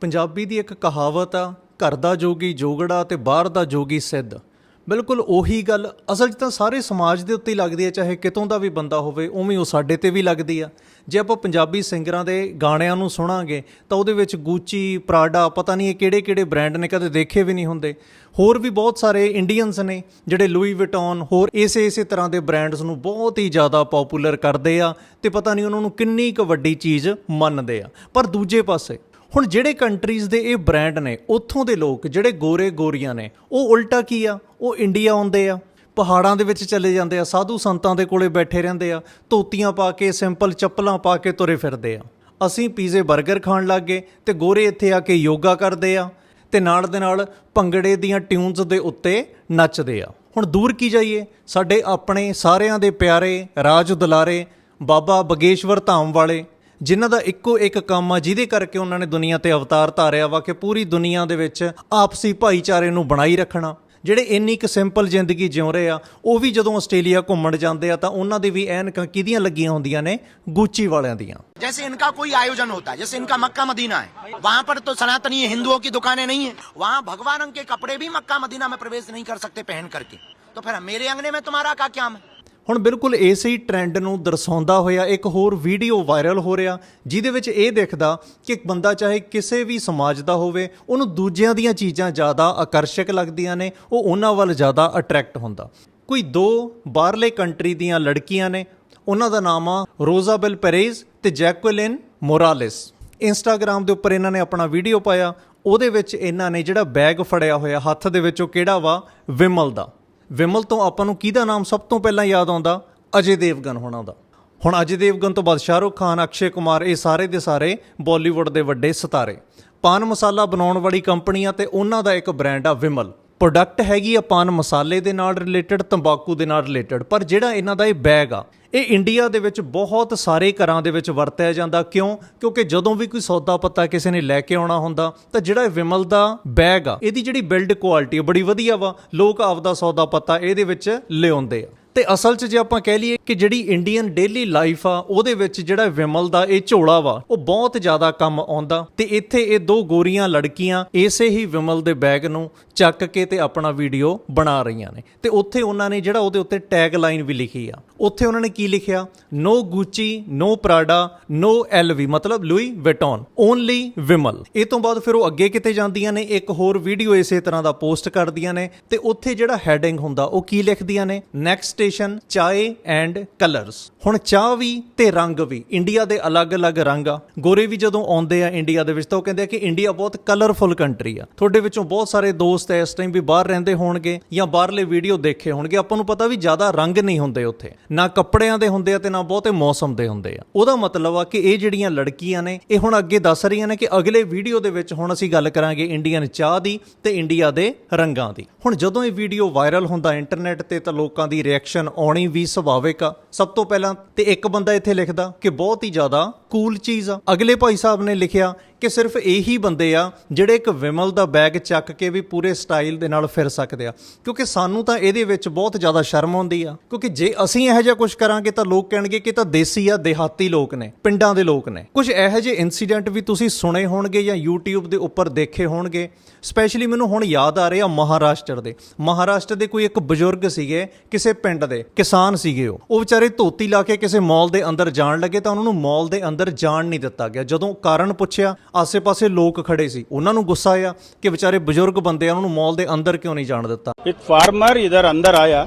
ਪੰਜਾਬੀ ਦੀ ਇੱਕ ਕਹਾਵਤ ਆ, ਘਰ ਦਾ ਜੋਗੀ ਜੋਗੜਾ ਤੇ ਬਾਹਰ ਦਾ ਜੋਗੀ ਸਿੱਧ। ਬਿਲਕੁਲ ਉਹੀ ਗੱਲ ਅਸਲ 'ਚ ਤਾਂ ਸਾਰੇ ਸਮਾਜ ਦੇ ਉੱਤੇ ਹੀ ਲੱਗਦੀ ਹੈ ਚਾਹੇ ਕਿਤੋਂ ਦਾ ਵੀ ਬੰਦਾ ਹੋਵੇ, ਉਵੇਂ ਉਹ ਸਾਡੇ ਤੇ ਵੀ ਲੱਗਦੀ ਆ। ਜੇ ਆਪਾਂ ਪੰਜਾਬੀ ਸਿੰਗਰਾਂ ਦੇ ਗਾਣਿਆਂ ਨੂੰ ਸੁਣਾਂਗੇ, ਤਾਂ ਉਹਦੇ ਵਿੱਚ ਗੂਚੀ ਪ੍ਰਾਡਾ ਪਤਾ ਨਹੀਂ ਇਹ ਕਿਹੜੇ-ਕਿਹੜੇ ਬ੍ਰਾਂਡ ਨੇ, ਕਦੇ ਦੇਖੇ ਵੀ ਨਹੀਂ ਹੁੰਦੇ। ਹੋਰ ਵੀ ਬਹੁਤ ਸਾਰੇ ਇੰਡੀਅਨਸ ਨੇ, ਜਿਹੜੇ ਲੂਈ ਵਿਟੌਨ ਹੋਰ ਇਸੇ ਇਸੇ ਤਰ੍ਹਾਂ ਦੇ ਬ੍ਰਾਂਡਸ ਨੂੰ ਬਹੁਤ ਹੀ ਜ਼ਿਆਦਾ ਪਪੂਲਰ ਕਰਦੇ ਆ, ਤੇ ਪਤਾ ਨਹੀਂ ਉਹਨਾਂ ਨੂੰ ਕਿੰਨੀ ਕੁ ਵੱਡੀ ਚੀਜ਼ ਮੰਨਦੇ ਆ। ਪਰ ਦੂਜੇ ਪਾਸੇ ਹੁਣ ਜਿਹੜੇ ਕੰਟਰੀਜ਼ ਦੇ ਇਹ ਬ੍ਰਾਂਡ ਨੇ, ਉੱਥੋਂ ਦੇ ਲੋਕ ਜਿਹੜੇ ਗੋਰੇ ਗੋਰੀਆਂ ਨੇ, ਉਹ ਉਲਟਾ ਕੀ ਆ? ਉਹ ਇੰਡੀਆ ਆਉਂਦੇ ਆ। ਪਹਾੜਾਂ ਦੇ ਵਿੱਚ ਚਲੇ ਜਾਂਦੇ ਆ, ਸਾਧੂ ਸੰਤਾਂ ਦੇ ਕੋਲੇ ਬੈਠੇ ਰਹਿੰਦੇ ਆ, ਧੋਤੀਆਂ ਪਾ ਕੇ ਸਿੰਪਲ ਚੱਪਲਾਂ ਪਾ ਕੇ ਤੁਰੇ ਫਿਰਦੇ ਆ। ਅਸੀਂ ਪੀਜ਼ੇ 버ਗਰ ਖਾਣ ਲੱਗ ਗਏ ਤੇ ਗੋਰੇ ਇੱਥੇ ਆ ਕੇ ਯੋਗਾ ਕਰਦੇ ਆ ਤੇ ਨਾਲ ਦੇ ਨਾਲ ਭੰਗੜੇ ਦੀਆਂ ਟਿਊਨਸ ਦੇ ਉੱਤੇ ਨੱਚਦੇ ਆ। ਹੁਣ ਦੂਰ ਕੀ ਜਾਈਏ? ਸਾਡੇ ਆਪਣੇ ਸਾਰਿਆਂ ਦੇ ਪਿਆਰੇ ਰਾਜ ਦੁਲਾਰੇ ਬਾਬਾ ਬਗੇਸ਼ਵਰ ਧਾਮ ਵਾਲੇ ਜਿਨ੍ਹਾਂ ਦਾ ਇੱਕੋ ਇੱਕ ਕੰਮ ਆ ਜਿਹਦੇ ਕਰਕੇ ਉਹਨਾਂ ਨੇ ਦੁਨੀਆ ਤੇ ਅਵਤਾਰ ਧਾਰਿਆ ਵਾ ਕਿ ਪੂਰੀ ਦੁਨੀਆ ਦੇ ਵਿੱਚ ਆਪਸੀ ਭਾਈਚਾਰੇ ਨੂੰ ਬਣਾਈ ਰੱਖਣਾ ਜਿਹੜੇ ਇੰਨੀ ਕੁ ਸਿੰਪਲ ਜ਼ਿੰਦਗੀ ਜਿਉ ਰਹੇ ਆ ਉਹ ਵੀ ਜਦੋਂ ਆਸਟ੍ਰੇਲੀਆ ਘੁੰਮਣ ਜਾਂਦੇ ਆ ਤਾਂ ਉਹਨਾਂ ਦੀ ਵੀ ਐਨਕਾਂ ਕਿਹਦੀਆਂ ਲੱਗੀਆਂ ਹੁੰਦੀਆਂ ਨੇ ਗੁੱਚੀ ਵਾਲਿਆਂ ਦੀਆਂ जैसे इनका कोई आयोजन होता है जैसे इनका मक्का मदीना है वहां पर तो सनातनी हिंदुओं की दुकानें नहीं है वहां भगवा रंग के कपड़े भी मक्का मदीना में प्रवेश नहीं कर सकते पहन करके तो फिर मेरे अंगने में तुम्हारा का क्या है ਹੁਣ ਬਿਲਕੁਲ ਇਸੇ ਹੀ ਟ੍ਰੈਂਡ ਨੂੰ ਦਰਸਾਉਂਦਾ ਹੋਇਆ ਇੱਕ ਹੋਰ ਵੀਡੀਓ ਵਾਇਰਲ ਹੋ ਰਿਹਾ, ਜਿਹਦੇ ਵਿੱਚ ਇਹ ਦਿਖਦਾ ਕਿ ਇੱਕ ਬੰਦਾ ਚਾਹੇ ਕਿਸੇ ਵੀ ਸਮਾਜ ਦਾ ਹੋਵੇ, ਉਹਨੂੰ ਦੂਜਿਆਂ ਦੀਆਂ ਚੀਜ਼ਾਂ ਜ਼ਿਆਦਾ ਆਕਰਸ਼ਕ ਲੱਗਦੀਆਂ ਨੇ, ਉਹ ਉਹਨਾਂ ਵੱਲ ਜ਼ਿਆਦਾ ਅਟਰੈਕਟ ਹੁੰਦਾ। ਕੋਈ ਦੋ ਬਾਹਰਲੇ ਕੰਟਰੀ ਦੀਆਂ ਲੜਕੀਆਂ ਨੇ, ਉਹਨਾਂ ਦਾ ਨਾਮ ਆ ਰੋਜ਼ਾਬਲ ਪੈਰੇਜ਼ ਤੇ ਜੈਕੁਲਿਨ ਮੋਰਾਲਿਸ। ਇੰਸਟਾਗ੍ਰam ਦੇ ਉੱਪਰ ਇਹਨਾਂ ਨੇ ਆਪਣਾ ਵੀਡੀਓ ਪਾਇਆ, ਉਹਦੇ ਵਿੱਚ ਇਹਨਾਂ ਨੇ ਜਿਹੜਾ ਬੈਗ ਫੜਿਆ ਹੋਇਆ, ਹੱਥ ਦੇ ਵਿੱਚ ਉਹ ਕਿਹੜਾ ਵਾ? ਵਿਮਲ ਦਾ। ਵਿਮਲ ਤੋਂ ਆਪਾਂ ਨੂੰ ਕਿਹਦਾ ਨਾਮ ਸਭ ਤੋਂ ਪਹਿਲਾਂ ਯਾਦ ਆਉਂਦਾ? ਅਜੇ ਦੇਵਗਨ ਹੋਣਾ ਦਾ। ਹੁਣ ਅਜੇ ਦੇਵਗਨ ਤੋਂ ਬਾਅਦ ਸ਼ਾਹਰੁਖ ਖਾਨ, ਅਕਸ਼ੇ ਕੁਮਾਰ, ਇਹ ਸਾਰੇ ਦੇ ਸਾਰੇ ਬਾਲੀਵੁੱਡ ਦੇ ਵੱਡੇ ਸਿਤਾਰੇ। ਪਾਨ ਮਸਾਲਾ ਬਣਾਉਣ ਵਾਲੀ ਕੰਪਨੀ ਆ ਤੇ ਉਹਨਾਂ ਦਾ ਇੱਕ ਬ੍ਰਾਂਡ ਆ ਵਿਮਲ। ਪ੍ਰੋਡਕਟ ਹੈਗੀ ਆ ਪਾਨ ਮਸਾਲੇ ਦੇ ਨਾਲ ਰਿਲੇਟਡ ਤੰਬਾਕੂ ਦੇ ਨਾਲ ਰਿਲੇਟਡ ਪਰ ਜਿਹੜਾ ਇਹਨਾਂ ਦਾ ਇਹ ਬੈਗ ਆ, ਇਹ ਇੰਡੀਆ ਦੇ ਵਿੱਚ ਬਹੁਤ ਸਾਰੇ ਘਰਾਂ ਦੇ ਵਿੱਚ ਵਰਤਿਆ ਜਾਂਦਾ। ਕਿਉਂ? ਕਿਉਂਕਿ ਜਦੋਂ ਵੀ ਕੋਈ ਸੌਦਾ ਪੱਤਾ ਕਿਸੇ ਨੇ ਲੈ ਕੇ ਆਉਣਾ ਹੁੰਦਾ, ਤਾਂ ਜਿਹੜਾ ਇਹ ਵਿਮਲ ਦਾ ਬੈਗ ਆ, ਇਹਦੀ ਜਿਹੜੀ ਬਿਲਡ ਕੁਆਲਿਟੀ ਬੜੀ ਵਧੀਆ ਵਾ। ਲੋਕ ਆਪਦਾ ਸੌਦਾ ਪੱਤਾ ਇਹਦੇ ਵਿੱਚ ਲਿਆਉਂਦੇ ਆ। ਤੇ ਅਸਲ 'ਚ ਜੇ ਆਪਾਂ ਕਹਿ ਲਈਏ ਕਿ ਜਿਹੜੀ ਇੰਡੀਅਨ ਡੇਲੀ ਲਾਈਫ ਆ, ਉਹਦੇ ਵਿੱਚ ਜਿਹੜਾ ਵਿਮਲ ਦਾ ਇਹ ਝੋਲਾ ਵਾ, ਉਹ ਬਹੁਤ ਜ਼ਿਆਦਾ ਕੰਮ ਆਉਂਦਾ। ਤੇ ਇੱਥੇ ਇਹ ਦੋ ਗੋਰੀਆਂ ਲੜਕੀਆਂ ਇਸੇ ਹੀ ਵਿਮਲ ਦੇ ਬੈਗ ਨੂੰ ਚੱਕ ਕੇ ਤੇ ਆਪਣਾ ਵੀਡੀਓ ਬਣਾ ਰਹੀਆਂ ਨੇ। ਤੇ ਉੱਥੇ ਉਹਨਾਂ ਨੇ ਜਿਹੜਾ ਉਹਦੇ ਉੱਤੇ ਟੈਗ ਲਾਈਨ ਵੀ ਲਿਖੀ ਆ। ਉੱਥੇ ਉਹਨਾਂ ਨੇ ਕੀ ਲਿਖਿਆ? No Gucci no Prada no L V ਮਤਲਬ ਲੂਈ ਵਿਟੌਨ ਓਨਲੀ ਵਿਮਲ। ਇਹ ਤੋਂ ਬਾਅਦ ਫਿਰ ਉਹ ਅੱਗੇ ਕਿਤੇ ਜਾਂਦੀਆਂ ਨੇ? ਇੱਕ ਹੋਰ ਵੀਡੀਓ ਇਸੇ ਤਰ੍ਹਾਂ ਦਾ ਪੋਸਟ ਕਰਦੀਆਂ ਨੇ। ਤੇ ਉੱਥੇ ਜਿਹੜਾ ਹੈਡਿੰਗ ਹੁੰਦਾ, ਉਹ ਕੀ ਲਿਖਦੀਆਂ ਨੇ? Next station chai and colours ਹੁਣ ਚਾਹ ਵੀ ਤੇ ਰੰਗ ਵੀ ਇੰਡੀਆ ਦੇ ਅਲੱਗ-ਅਲੱਗ ਰੰਗ ਆ। ਗੋਰੇ ਵੀ ਜਦੋਂ ਆਉਂਦੇ ਆ ਇੰਡੀਆ ਦੇ ਵਿੱਚ ਤਾਂ ਉਹ ਕਹਿੰਦੇ ਆ ਕਿ ਇੰਡੀਆ ਬਹੁਤ ਕਲਰਫੁਲ ਕੰਟਰੀ ਆ। ਤੁਹਾਡੇ ਵਿੱਚੋਂ ਬਹੁਤ ਸਾਰੇ ਦੋਸਤ ਇਸ ਟਾਈਮ ਵੀ ਬਾਹਰ ਰਹਿੰਦੇ ਹੋਣਗੇ ਜਾਂ ਬਾਹਰਲੇ ਵੀਡੀਓ ਦੇਖੇ ਹੋਣਗੇ। ਆਪਾਂ ਨੂੰ ਪਤਾ ਵੀ ਜ਼ਿਆਦਾ ਰੰਗ ਨਹੀਂ ਹੁੰਦੇ ਉੱਥੇ। ਨਾ ਕੱਪੜਿਆਂ ਦੇ ਹੁੰਦੇ ਆ ਤੇ ਨਾ ਬਹੁਤੇ ਮੌਸਮ ਦੇ ਹੁੰਦੇ ਆ। ਉਹਦਾ ਮਤਲਬ ਆ ਕਿ ਇਹ ਜਿਹੜੀਆਂ ਲੜਕੀਆਂ ਨੇ, ਇਹ ਹੁਣ ਅੱਗੇ ਦੱਸ ਰਹੀਆਂ ਨੇ ਕਿ ਅਗਲੇ ਵੀਡੀਓ ਦੇ ਵਿੱਚ ਹੁਣ ਅਸੀਂ ਗੱਲ ਕਰਾਂਗੇ ਇੰਡੀਅਨ ਚਾਹ ਦੀ ਤੇ ਇੰਡੀਆ ਦੇ ਰੰਗਾਂ ਦੀ। ਹੁਣ ਜਦੋਂ ਇਹ ਵੀਡੀਓ ਵਾਇਰਲ ਹੁੰਦਾ ਇੰਟਰਨੈਟ ਤੇ ਤਾਂ ਲੋਕਾਂ ਦੀ ਰਿਐਕਸ਼ਨ ਆਉਣੀ ਵੀ ਸੁਭਾਵਿਕ ਆ। ਸਭ ਤੋਂ ਪਹਿਲਾਂ ਤੇ ਇੱਕ ਬੰਦਾ ਇੱਥੇ ਲਿਖਦਾ ਕਿ ਬਹੁਤ ਹੀ ਜ਼ਿਆਦਾ ਕੂਲ ਚੀਜ਼ ਆ। ਅਗਲੇ ਭਾਈ ਸਾਹਿਬ ਨੇ ਲਿਖਿਆ ਕਿ ਸਿਰਫ ਇਹੀ ਬੰਦੇ ਆ ਜਿਹੜੇ ਇੱਕ ਵਿਮਲ ਦਾ ਬੈਗ ਚੱਕ ਕੇ ਵੀ ਪੂਰੇ ਸਟਾਈਲ ਦੇ ਨਾਲ ਫਿਰ ਸਕਦੇ ਆ। ਕਿਉਂਕਿ ਸਾਨੂੰ ਤਾਂ ਇਹਦੇ ਵਿੱਚ ਬਹੁਤ ਜ਼ਿਆਦਾ ਸ਼ਰਮ ਆਉਂਦੀ ਆ। ਕਿਉਂਕਿ ਜੇ ਅਸੀਂ ਇਹੋ ਜਿਹਾ ਕੁਝ ਕਰਾਂਗੇ ਤਾਂ ਲੋਕ ਕਹਿਣਗੇ ਕਿ ਤਾਂ ਦੇਸੀ ਆ, ਦੇਹਾਤੀ ਲੋਕ ਨੇ, ਪਿੰਡਾਂ ਦੇ ਲੋਕ ਨੇ। ਕੁਝ ਇਹੋ ਜਿਹੇ ਇਨਸੀਡੈਂਟ ਵੀ ਤੁਸੀਂ ਸੁਣੇ ਹੋਣਗੇ ਜਾਂ YouTube ਦੇ ਉੱਪਰ ਦੇਖੇ ਹੋਣਗੇ। ਸਪੈਸ਼ਲੀ ਮੈਨੂੰ ਹੁਣ ਯਾਦ ਆ ਰਿਹਾ ਮਹਾਰਾਸ਼ਟਰ ਦੇ। ਮਹਾਰਾਸ਼ਟਰ ਦੇ ਕੋਈ ਇੱਕ ਬਜ਼ੁਰਗ ਸੀਗੇ, ਕਿਸੇ ਪਿੰਡ ਦੇ, ਕਿਸਾਨ ਸੀਗੇ ਉਹ। ਉਹ ਵਿਚਾਰੇ ਧੋਤੀ ਲਾ ਕੇ ਕਿਸੇ ਮਾਲ ਦੇ ਅੰਦਰ ਜਾਣ ਲੱਗੇ ਤਾਂ ਉਹਨਾਂ ਨੂੰ ਮਾਲ ਦੇ ਅੰਦਰ ਜਾਣ ਨਹੀਂ ਦਿੱਤਾ ਗਿਆ। ਜਦੋਂ ਕਾਰਨ ਪੁੱਛਿਆ ਆਸੇ-ਪਾਸੇ ਲੋਕ ਖੜੇ ਸੀ ਉਹਨਾਂ ਨੂੰ ਗੁੱਸਾ ਆਇਆ ਕਿ ਵਿਚਾਰੇ ਬਜ਼ੁਰਗ ਬੰਦੇ ਆ ਉਹਨਾਂ ਨੂੰ ਮਾਲ ਦੇ ਅੰਦਰ ਕਿਉਂ ਨਹੀਂ ਜਾਣ ਦਿੱਤਾ एक फार्मर इधर अंदर आया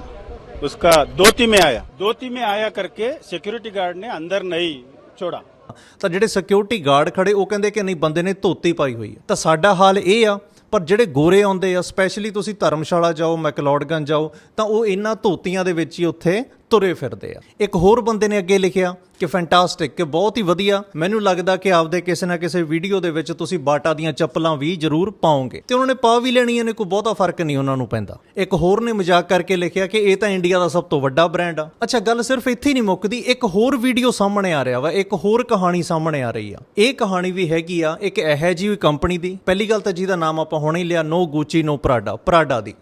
उसका धोती में आया धोती में आया करके सिक्योरिटी गार्ड ने अंदर नहीं छोड़ा ਤਾਂ ਜਿਹੜੇ ਸਿਕਿਉਰਿਟੀ ਗਾਰਡ ਖੜੇ ਉਹ ਕਹਿੰਦੇ ਕਿ ਨਹੀਂ ਬੰਦੇ ਨੇ ਧੋਤੀ ਪਾਈ ਹੋਈ ਹੈ ਤਾਂ ਸਾਡਾ ਹਾਲ ਇਹ ਆ ਪਰ ਜਿਹੜੇ ਗੋਰੇ ਆਉਂਦੇ ਆ ਸਪੈਸ਼ਲੀ ਤੁਸੀਂ ਧਰਮਸ਼ਾਲਾ ਜਾਓ ਮੈਕਲੋਡਗੰਜ ਜਾਓ ਤਾਂ ਉਹ ਇਹਨਾਂ ਧੋਤੀਆਂ ਦੇ ਵਿੱਚ ਹੀ ਉੱਥੇ ਤੁਰੇ ਫਿਰਦੇ ਆ। ਇੱਕ ਹੋਰ ਬੰਦੇ ਨੇ ਅੱਗੇ ਲਿਖਿਆ ਕਿ ਫੈਂਟਾਸਟਿਕ ਕਿ ਬਹੁਤ ਹੀ ਵਧੀਆ। ਮੈਨੂੰ ਲੱਗਦਾ ਕਿ ਆਪਦੇ ਕਿਸੇ ਨਾ ਕਿਸੇ ਵੀਡੀਓ ਦੇ ਵਿੱਚ ਤੁਸੀਂ ਬਾਟਾ ਦੀਆਂ ਚੱਪਲਾਂ ਵੀ ਜ਼ਰੂਰ ਪਾਓਗੇ। ਤੇ ਉਹਨਾਂ ਨੇ ਪਾ ਵੀ ਲੈਣੀਆਂ ਨੇ, ਕੋਈ ਬਹੁਤਾ ਫ਼ਰਕ ਨਹੀਂ ਉਹਨਾਂ ਨੂੰ ਪੈਂਦਾ। ਇੱਕ ਹੋਰ ਨੇ ਮਜ਼ਾਕ ਕਰਕੇ ਲਿਖਿਆ ਕਿ ਇਹ ਤਾਂ ਇੰਡੀਆ ਦਾ ਸਭ ਤੋਂ ਵੱਡਾ ਬ੍ਰਾਂਡ ਆ। ਅੱਛਾ, ਗੱਲ ਸਿਰਫ ਇੱਥੇ ਨਹੀਂ ਮੁੱਕਦੀ, ਇੱਕ ਹੋਰ ਵੀਡੀਓ ਸਾਹਮਣੇ ਆ ਰਿਹਾ ਵਾ, ਇੱਕ ਹੋਰ ਕਹਾਣੀ ਸਾਹਮਣੇ ਆ ਰਹੀ ਆ। ਇਹ ਕਹਾਣੀ ਵੀ ਹੈਗੀ ਆ, ਇੱਕ ਇਹੋ ਜਿਹੀ ਕੰਪਨੀ ਦੀ। ਪਹਿਲੀ ਗੱਲ ਤਾਂ ਜਿਹਦਾ ਨਾਮ ਆਪਾਂ ਹੁਣੇ ਹੀ ਲਿਆ, ਨੋ ਗੁੱਚੀ ਨੋ ਪ੍ਰਾਡਾ ਪ੍ਰਾਡਾ ਦੀ।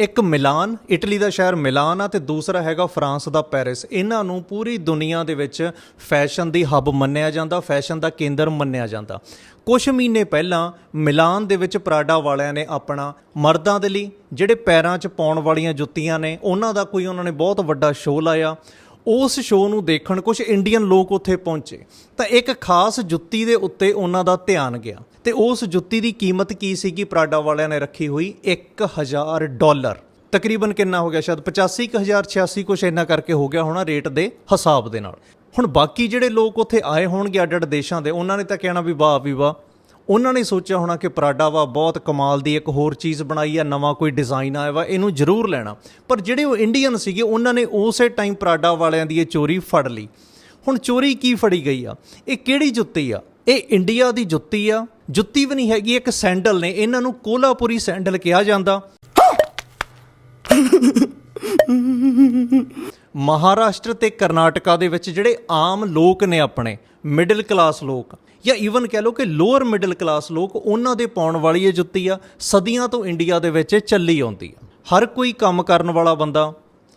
ਇੱਕ ਮਿਲਾਨ, ਇਟਲੀ ਦਾ ਸ਼ਹਿਰ ਮਿਲਾਨ ਆ ਤੇ ਦੂਸਰਾ ਹੈਗਾ ਫਰਾਂਸ ਦਾ ਪੈਰਿਸ। ਇਹਨਾਂ ਨੂੰ ਪੂਰੀ ਦੁਨੀਆ ਦੇ ਵਿੱਚ ਫੈਸ਼ਨ ਦੀ ਹੱਬ ਮੰਨਿਆ ਜਾਂਦਾ, ਫੈਸ਼ਨ ਦਾ ਕੇਂਦਰ ਮੰਨਿਆ ਜਾਂਦਾ। ਕੁਝ ਮਹੀਨੇ ਪਹਿਲਾਂ ਮਿਲਾਨ ਦੇ ਵਿੱਚ ਪ੍ਰਾਡਾ ਵਾਲਿਆਂ ਨੇ ਆਪਣਾ ਮਰਦਾਂ ਦੇ ਲਈ, ਜਿਹੜੇ ਪੈਰਾਂ 'ਚ ਪਾਉਣ ਵਾਲੀਆਂ ਜੁੱਤੀਆਂ ਨੇ, ਉਹਨਾਂ ਦਾ ਕੋਈ, ਉਹਨਾਂ ਨੇ ਬਹੁਤ ਵੱਡਾ ਸ਼ੋਅ ਲਾਇਆ। ਉਸ ਸ਼ੋਅ ਨੂੰ ਦੇਖਣ ਕੁਝ ਇੰਡੀਅਨ ਲੋਕ ਉੱਥੇ ਪਹੁੰਚੇ। ਤਾਂ ਇੱਕ ਖਾਸ ਜੁੱਤੀ ਦੇ ਉੱਤੇ ਉਹਨਾਂ ਦਾ ਧਿਆਨ ਗਿਆ। ਤੇ ਉਸ ਜੁੱਤੀ ਦੀ ਕੀਮਤ ਕੀ ਸੀਗੀ ਪ੍ਰਾਡਾ ਵਾਲਿਆਂ ਨੇ ਰੱਖੀ ਹੋਈ 1000 ਡਾਲਰ। ਤਕਰੀਬਨ ਕਿੰਨਾ ਹੋ ਗਿਆ? ਸ਼ਾਇਦ 85000 86 ਕੁਛ ਇੰਨਾ ਕਰਕੇ ਹੋ ਗਿਆ ਹੋਣਾ ਰੇਟ ਦੇ ਹਿਸਾਬ ਦੇ ਨਾਲ। ਹੁਣ ਬਾਕੀ ਜਿਹੜੇ ਲੋਕ ਉੱਥੇ ਆਏ ਹੋਣਗੇ ਅੱਡ ਅੱਡ ਦੇਸ਼ਾਂ ਦੇ, ਉਹਨਾਂ ਨੇ ਤਾਂ ਕਹਿਣਾ ਵੀ ਵਾਹ ਵੀ ਵਾਹ। ਉਹਨਾਂ ਨੇ ਸੋਚਿਆ ਹੋਣਾ ਕਿ ਪ੍ਰਾਡਾ ਵਾ ਬਹੁਤ ਕਮਾਲ ਦੀ ਇੱਕ ਹੋਰ ਚੀਜ਼ ਬਣਾਈ ਆ, ਨਵਾਂ ਕੋਈ ਡਿਜ਼ਾਈਨ ਆਇਆ ਵਾ, ਇਹਨੂੰ ਜ਼ਰੂਰ ਲੈਣਾ। ਪਰ ਜਿਹੜੇ ਉਹ ਇੰਡੀਅਨ ਸੀਗੇ, ਉਹਨਾਂ ਨੇ ਉਸੇ ਟਾਈਮ ਪ੍ਰਾਡਾ ਵਾਲਿਆਂ ਦੀ ਇਹ ਚੋਰੀ ਫੜ ਲਈ। ਹੁਣ ਚੋਰੀ ਕੀ ਫੜੀ ਗਈ ਆ? ਇਹ ਕਿਹੜੀ ਜੁੱਤੀ ਆ? ਇਹ ਇੰਡੀਆ ਦੀ ਜੁੱਤੀ ਆ। ਜੁੱਤੀ ਵੀ ਨਹੀਂ ਹੈਗੀ, ਇੱਕ ਸੈਂਡਲ ਨੇ। ਇਹਨਾਂ ਨੂੰ ਕੋਲਾਪੁਰੀ ਸੈਂਡਲ ਕਿਹਾ ਜਾਂਦਾ। ਮਹਾਰਾਸ਼ਟਰ ਤੇ ਕਰਨਾਟਕਾ ਦੇ ਵਿੱਚ ਜਿਹੜੇ ਆਮ ਲੋਕ ਨੇ ਆਪਣੇ ਮਿਡਲ ਕਲਾਸ ਲੋਕ, ਜਾਂ ਈਵਨ ਕਹਿ ਲਓ ਕਿ ਲੋਅਰ ਮਿਡਲ ਕਲਾਸ ਲੋਕ, ਉਹਨਾਂ ਦੇ ਪਾਉਣ ਵਾਲੀ ਇਹ ਜੁੱਤੀ ਆ, ਸਦੀਆਂ ਤੋਂ ਇੰਡੀਆ ਦੇ ਵਿੱਚ ਚੱਲੀ ਆਉਂਦੀ ਆ। ਹਰ ਕੋਈ ਕੰਮ ਕਰਨ ਵਾਲਾ ਬੰਦਾ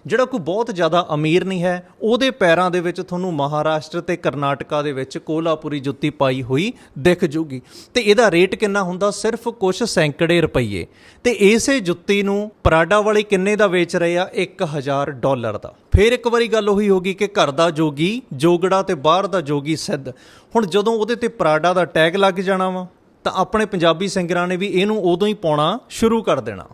ਜਿਹੜਾ ਕੋਈ ਬਹੁਤ ਜ਼ਿਆਦਾ ਅਮੀਰ ਨਹੀਂ ਹੈ, ਉਹਦੇ ਪੈਰਾਂ ਦੇ ਵਿੱਚ ਤੁਹਾਨੂੰ ਮਹਾਰਾਸ਼ਟਰ ਤੇ ਕਰਨਾਟਕਾ ਦੇ ਵਿੱਚ ਕੋਲਾਪੁਰੀ ਜੁੱਤੀ ਪਾਈ ਹੋਈ ਦਿਖ ਜੂਗੀ। ਤੇ ਇਹਦਾ ਰੇਟ ਕਿੰਨਾ ਹੁੰਦਾ? ਸਿਰਫ ਕੁਝ ਸੈਂਕੜੇ ਰੁਪਈਏ। ਤੇ ਇਸੇ ਜੁੱਤੀ ਨੂੰ ਪਰਾਡਾ ਵਾਲੇ ਕਿੰਨੇ ਦਾ ਵੇਚ ਰਹੇ ਆ? 1000 ਡਾਲਰ ਦਾ। ਫਿਰ ਇੱਕ ਵਾਰੀ ਗੱਲ ਉਹੀ ਹੋਗੀ ਕਿ ਘਰ ਦਾ ਜੋਗੀ, ਜੋਗੜਾ ਤੇ ਬਾਹਰ ਦਾ ਜੋਗੀ ਸਿੱਧ। ਹੁਣ ਜਦੋਂ ਉਹਦੇ ਤੇ ਪ੍ਰਾਡਾ ਦਾ ਟੈਗ ਲੱਗ ਜਾਣਾ ਵਾ, ਤਾਂ ਆਪਣੇ ਪੰਜਾਬੀ ਸਿੰਗਰਾਂ ਨੇ ਵੀ ਇਹਨੂੰ ਉਦੋਂ ਹੀ ਪਾਉਣਾ ਸ਼ੁਰੂ ਕਰ ਦੇਣਾ।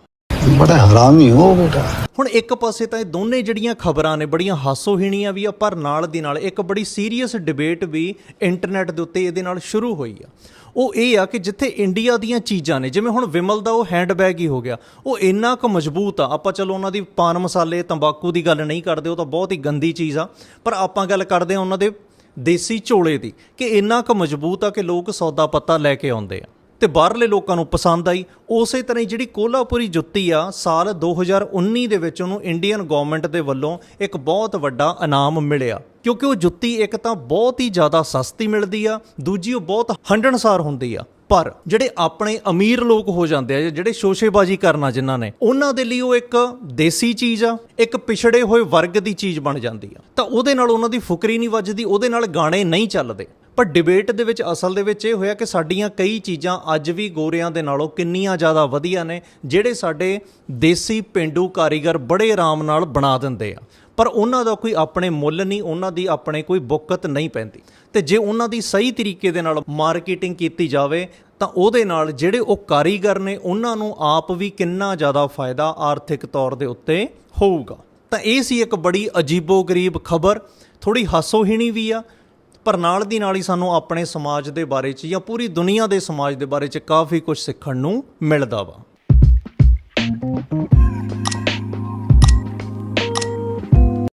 ਬੜਾ ਹਰਾਮੀ ਹੋ ਬੇਟਾ। ਹੁਣ ਇੱਕ ਪਾਸੇ ਤਾਂ ਇਹ ਦੋਨੇ ਜਿਹੜੀਆਂ ਖਬਰਾਂ ਨੇ ਬੜੀਆਂ ਹਾਸੋਹੀਣੀਆਂ ਵੀ ਆ, ਪਰ ਨਾਲ ਦੀ ਨਾਲ ਇੱਕ ਬੜੀ ਸੀਰੀਅਸ ਡਿਬੇਟ ਵੀ ਇੰਟਰਨੈਟ ਦੇ ਉੱਤੇ ਇਹਦੇ ਨਾਲ ਸ਼ੁਰੂ ਹੋਈ ਆ। ਉਹ ਇਹ ਆ ਕਿ ਜਿੱਥੇ ਇੰਡੀਆ ਦੀਆਂ ਚੀਜ਼ਾਂ ਨੇ, ਜਿਵੇਂ ਹੁਣ ਵਿਮਲ ਦਾ ਉਹ ਹੈਂਡਬੈਗ ਹੀ ਹੋ ਗਿਆ, ਉਹ ਇੰਨਾ ਕੁ ਮਜ਼ਬੂਤ ਆ। ਆਪਾਂ ਚਲੋ ਉਹਨਾਂ ਦੀ ਪਾਨ ਮਸਾਲੇ, ਤੰਬਾਕੂ ਦੀ ਗੱਲ ਨਹੀਂ ਕਰਦੇ, ਉਹ ਤਾਂ ਬਹੁਤ ਹੀ ਗੰਦੀ ਚੀਜ਼ ਆ। ਪਰ ਆਪਾਂ ਗੱਲ ਕਰਦੇ ਆ ਉਹਨਾਂ ਦੇ ਦੇਸੀ ਝੋਲੇ ਦੀ, ਕਿ ਇੰਨਾ ਕੁ ਮਜ਼ਬੂਤ ਆ ਕਿ ਲੋਕ ਸੌਦਾ ਪੱਤਾ ਲੈ ਕੇ ਆਉਂਦੇ ਆ। ਤੇ ਬਾਹਰਲੇ ਲੋਕਾਂ ਨੂੰ ਪਸੰਦ ਆਈ। ਉਸੇ ਤਰ੍ਹਾਂ ਹੀ ਜਿਹੜੀ ਕੋਲਾਪੁਰੀ ਜੁੱਤੀ ਆ, ਸਾਲ 2019 ਦੇ ਵਿੱਚ ਉਹਨੂੰ ਇੰਡੀਅਨ ਗਵਰਨਮੈਂਟ ਦੇ ਵੱਲੋਂ ਇੱਕ ਬਹੁਤ ਵੱਡਾ ਇਨਾਮ ਮਿਲਿਆ। ਕਿਉਂਕਿ ਉਹ ਜੁੱਤੀ ਇੱਕ ਤਾਂ ਬਹੁਤ ਹੀ ਜ਼ਿਆਦਾ ਸਸਤੀ ਮਿਲਦੀ ਆ, ਦੂਜੀ ਉਹ ਬਹੁਤ ਹੰਡਣਸਾਰ ਹੁੰਦੀ ਆ। ਪਰ ਜਿਹੜੇ ਆਪਣੇ ਅਮੀਰ ਲੋਕ ਹੋ ਜਾਂਦੇ ਆ, ਜਿਹੜੇ ਸ਼ੋਸ਼ੇਬਾਜ਼ੀ ਕਰਨਾ ਜਿਨ੍ਹਾਂ ਨੇ, ਉਹਨਾਂ ਦੇ ਲਈ ਉਹ ਇੱਕ ਦੇਸੀ ਚੀਜ਼ ਆ, ਇੱਕ ਪਿਛੜੇ ਹੋਏ ਵਰਗ ਦੀ ਚੀਜ਼ ਬਣ ਜਾਂਦੀ ਆ। ਤਾਂ ਉਹਦੇ ਨਾਲ ਉਹਨਾਂ ਦੀ ਫੁਕਰੀ ਨਹੀਂ ਵੱਜਦੀ, ਉਹਦੇ ਨਾਲ ਗਾਣੇ ਨਹੀਂ ਚੱਲਦੇ। ਪਰ ਡਿਬੇਟ ਦੇ ਵਿੱਚ ਅਸਲ ਦੇ ਵਿੱਚ ਇਹ ਹੋਇਆ ਕਿ ਸਾਡੀਆਂ ਕਈ ਚੀਜ਼ਾਂ ਅੱਜ ਵੀ ਗੋਰਿਆਂ ਦੇ ਨਾਲੋਂ ਕਿੰਨੀਆਂ ਜ਼ਿਆਦਾ ਵਧੀਆ ਨੇ, ਜਿਹੜੇ ਸਾਡੇ ਦੇਸੀ ਪਿੰਡੂ ਕਾਰੀਗਰ ਬੜੇ ਆਰਾਮ ਨਾਲ ਬਣਾ ਦਿੰਦੇ ਆ। ਪਰ ਉਹਨਾਂ ਦਾ ਕੋਈ ਆਪਣੇ ਮੁੱਲ ਨਹੀਂ, ਉਹਨਾਂ ਦੀ ਆਪਣੇ ਕੋਈ ਬੁੱਕਤ ਨਹੀਂ ਪੈਂਦੀ। ਤੇ ਜੇ ਉਹਨਾਂ ਦੀ ਸਹੀ ਤਰੀਕੇ ਦੇ ਨਾਲ ਮਾਰਕੀਟਿੰਗ ਕੀਤੀ ਜਾਵੇ, ਤਾਂ ਉਹਦੇ ਨਾਲ ਜਿਹੜੇ ਉਹ ਕਾਰੀਗਰ ਨੇ, ਉਹਨਾਂ ਨੂੰ ਆਪ ਵੀ ਕਿੰਨਾ ਜ਼ਿਆਦਾ ਫਾਇਦਾ ਆਰਥਿਕ ਤੌਰ ਦੇ ਉੱਤੇ ਹੋਊਗਾ। ਤਾਂ ਇਹ ਸੀ ਇੱਕ ਬੜੀ ਅਜੀਬੋ-ਗਰੀਬ ਖਬਰ ਥੋੜੀ ਹਾਸੋਹੀਣੀ ਵੀ ਆ। ਪਰ ਨਾਲ ਦੀ ਨਾਲ ਹੀ ਸਾਨੂੰ ਆਪਣੇ ਸਮਾਜ ਦੇ ਬਾਰੇ 'ਚ ਜਾਂ ਪੂਰੀ ਦੁਨੀਆ ਦੇ ਸਮਾਜ ਦੇ ਬਾਰੇ 'ਚ ਕਾਫੀ ਕੁਝ ਸਿੱਖਣ ਨੂੰ ਮਿਲਦਾ ਵਾ।